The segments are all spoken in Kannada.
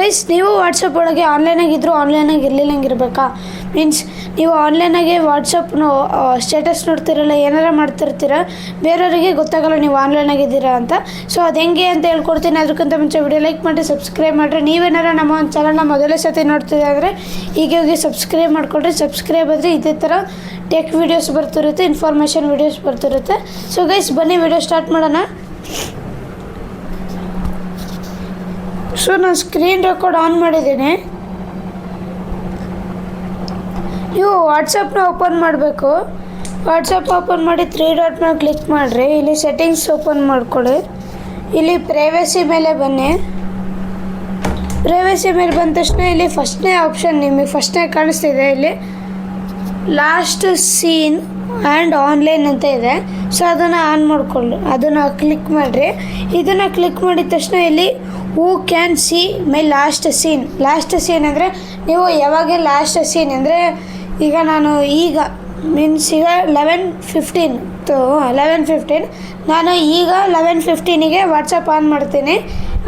ಗೈಸ್ ನೀವು ವಾಟ್ಸಪ್ ಒಳಗೆ ಆನ್ಲೈನಾಗಿದ್ದರೂ ಆನ್ಲೈನಾಗಿ ಇರಲಿಲ್ಲಂಗಿರ್ಬೇಕಾ ಮೀನ್ಸ್ ನೀವು ಆನ್ಲೈನಾಗೆ ವಾಟ್ಸಪ್ನು ಸ್ಟೇಟಸ್ ನೋಡ್ತಿರಲ್ಲ, ಏನಾರ ಮಾಡ್ತಿರ್ತೀರ, ಬೇರೆಯವರಿಗೆ ಗೊತ್ತಾಗಲ್ಲ ನೀವು ಆನ್ಲೈನಾಗಿದ್ದೀರಾ ಅಂತ. ಸೊ ಅದು ಹೆಂಗೆ ಅಂತ ಹೇಳ್ಕೊಡ್ತೀನಿ. ಅದಕ್ಕಿಂತ ಮುಂಚೆ ವಿಡಿಯೋ ಲೈಕ್ ಮಾಡಿ ಸಬ್ಸ್ಕ್ರೈಬ್ ಮಾಡಿರಿ. ನೀವೇನಾರ ನಮ್ಮ ಒಂದು ಚಾನಲ್ನ ಮೊದಲೇ ಸತಿ ನೋಡ್ತಿದ್ದೆ ಅಂದರೆ ಈಗ ಹೋಗಿ ಸಬ್ಸ್ಕ್ರೈಬ್ ಮಾಡ್ಕೊಳ್ರಿ ಸಬ್ಸ್ಕ್ರೈಬ್ ಆದರೆ ಇದೇ ಥರ ಟೆಕ್ ವೀಡಿಯೋಸ್ ಬರ್ತಿರುತ್ತೆ ಇನ್ಫಾರ್ಮೇಷನ್ ವೀಡಿಯೋಸ್ ಬರ್ತಿರುತ್ತೆ. ಸೊ ಗೈಸ್ ಬನ್ನಿ ವಿಡಿಯೋ ಸ್ಟಾರ್ಟ್ ಮಾಡೋಣ. ಸೊ ನಾನು ಸ್ಕ್ರೀನ್ ರೆಕಾರ್ಡ್ ಆನ್ ಮಾಡಿದ್ದೀನಿ. ನೀವು ವಾಟ್ಸಪ್ನ ಓಪನ್ ಮಾಡಬೇಕು. ವಾಟ್ಸಪ್ ಓಪನ್ ಮಾಡಿ ತ್ರೀ ಡಾಟ್ ಮೇಲೆ ಕ್ಲಿಕ್ ಮಾಡಿರಿ. ಇಲ್ಲಿ ಸೆಟ್ಟಿಂಗ್ಸ್ ಓಪನ್ ಮಾಡ್ಕೊಳ್ಳಿ. ಇಲ್ಲಿ ಪ್ರೈವೇಸಿ ಮೇಲೆ ಬನ್ನಿ. ಪ್ರೈವೇಸಿ ಮೇಲೆ ಬಂದ ತಕ್ಷಣ ಇಲ್ಲಿ ಫಸ್ಟ್ನೇ ಆಪ್ಷನ್ ನಿಮಗೆ ಫಸ್ಟ್ನೇ ಕಾಣಿಸ್ತಿದೆ. ಇಲ್ಲಿ ಲಾಸ್ಟ್ ಸೀನ್ ಆ್ಯಂಡ್ ಆನ್ಲೈನ್ ಅಂತ ಇದೆ. ಸೊ ಅದನ್ನು ಆನ್ ಮಾಡಿಕೊಂಡು ಅದನ್ನು ಕ್ಲಿಕ್ ಮಾಡಿರಿ. ಇದನ್ನು ಕ್ಲಿಕ್ ಮಾಡಿದ ತಕ್ಷಣ ಇಲ್ಲಿ who can see my last seen last seen ಅಂದರೆ ನೀವು ಯಾವಾಗ ಲಾಸ್ಟ್ ಸೀನ್ ಅಂದರೆ ಈಗ ನಾನು ಈಗ ಮೀನ್ಸ್ ಈಗ ಲೆವೆನ್ ಫಿಫ್ಟೀನ್ ಲೆವೆನ್ ಫಿಫ್ಟೀನ್ ನಾನು ಈಗ ಲೆವೆನ್ ಫಿಫ್ಟೀನಿಗೆ ವಾಟ್ಸಪ್ ಆನ್ ಮಾಡ್ತೀನಿ.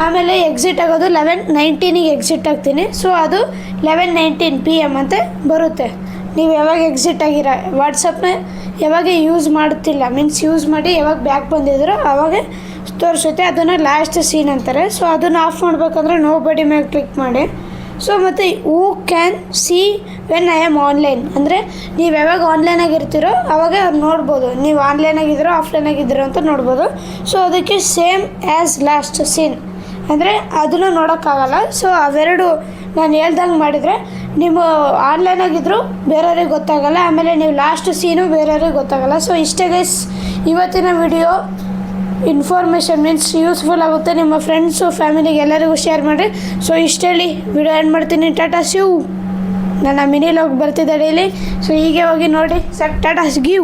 ಆಮೇಲೆ ಎಕ್ಸಿಟ್ ಆಗೋದು ಲೆವೆನ್ ನೈನ್ಟೀನಿಗೆ ಎಕ್ಸಿಟ್ ಆಗ್ತೀನಿ. ಸೊ ಅದು ಲೆವೆನ್ ನೈನ್ಟೀನ್ ಪಿ ಎಂ ಅಂತ ಬರುತ್ತೆ. ನೀವು ಯಾವಾಗ ಎಕ್ಸಿಟ್ ಆಗಿರ ವಾಟ್ಸಪ್ನ ಯಾವಾಗ ಯೂಸ್ ಮಾಡ್ತಿಲ್ಲ ಮೀನ್ಸ್ ಯೂಸ್ ಮಾಡಿ ಯಾವಾಗ ಬ್ಯಾಕ್ ಬಂದಿದ್ರು ಆವಾಗ ತೋರಿಸುತ್ತೆ. ಅದನ್ನು ಲಾಸ್ಟ್ ಸೀನ್ ಅಂತಾರೆ. ಸೊ ಅದನ್ನು ಆಫ್ ಮಾಡಬೇಕಂದ್ರೆ ನೋ ಬಡಿ ಮೇಲೆ ಕ್ಲಿಕ್ ಮಾಡಿ. ಸೊ ಮತ್ತು who can see when I am online ಅಂದರೆ ನೀವು ಯಾವಾಗ ಆನ್ಲೈನಾಗಿ ಇರ್ತೀರೋ ಅವಾಗ ಅವ್ರು ನೋಡ್ಬೋದು. ನೀವು ಆನ್ಲೈನಾಗಿದ್ದೀರೋ ಆಫ್ಲೈನಾಗಿದ್ದೀರೋ ಅಂತ ನೋಡ್ಬೋದು. ಸೊ ಅದಕ್ಕೆ ಸೇಮ್ ಆ್ಯಸ್ ಲಾಸ್ಟ್ ಸೀನ್ ಅಂದರೆ ಅದನ್ನು ನೋಡೋಕ್ಕಾಗಲ್ಲ. ಸೊ ಅವೆರಡು ನಾನು ಹೇಳ್ದಂಗೆ ಮಾಡಿದರೆ ನೀವು ಆನ್ಲೈನಾಗಿದ್ದರೂ ಬೇರೆಯವ್ರಿಗೆ ಗೊತ್ತಾಗಲ್ಲ, ಆಮೇಲೆ ನೀವು ಲಾಸ್ಟ್ ಸೀನು ಬೇರೆಯವ್ರಿಗೆ ಗೊತ್ತಾಗಲ್ಲ. ಸೊ ಇಷ್ಟೇ ಗೈಸ್ ಇವತ್ತಿನ ವಿಡಿಯೋ ಇನ್ಫಾರ್ಮೇಷನ್ ಮೀನ್ಸ್ ಯೂಸ್ಫುಲ್ ಆಗುತ್ತೆ. ನಿಮ್ಮ ಫ್ರೆಂಡ್ಸು ಫ್ಯಾಮಿಲಿಗೆ ಎಲ್ಲರಿಗೂ ಶೇರ್ ಮಾಡಿರಿ. ಸೊ ಇಷ್ಟು ಹೇಳಿ ವಿಡಿಯೋ ಎಂಡ್ ಮಾಡ್ತೀನಿ. ಟಾಟಾ ಸ್ಯೂ ನನ್ನ ಮಿನಿಲಿ ಹೋಗಿ ಬರ್ತಿದ್ದೆ ಡೈಲಿ ಸೊ ಹೀಗೆ ಹೋಗಿ ನೋಡಿ. Sir Tata give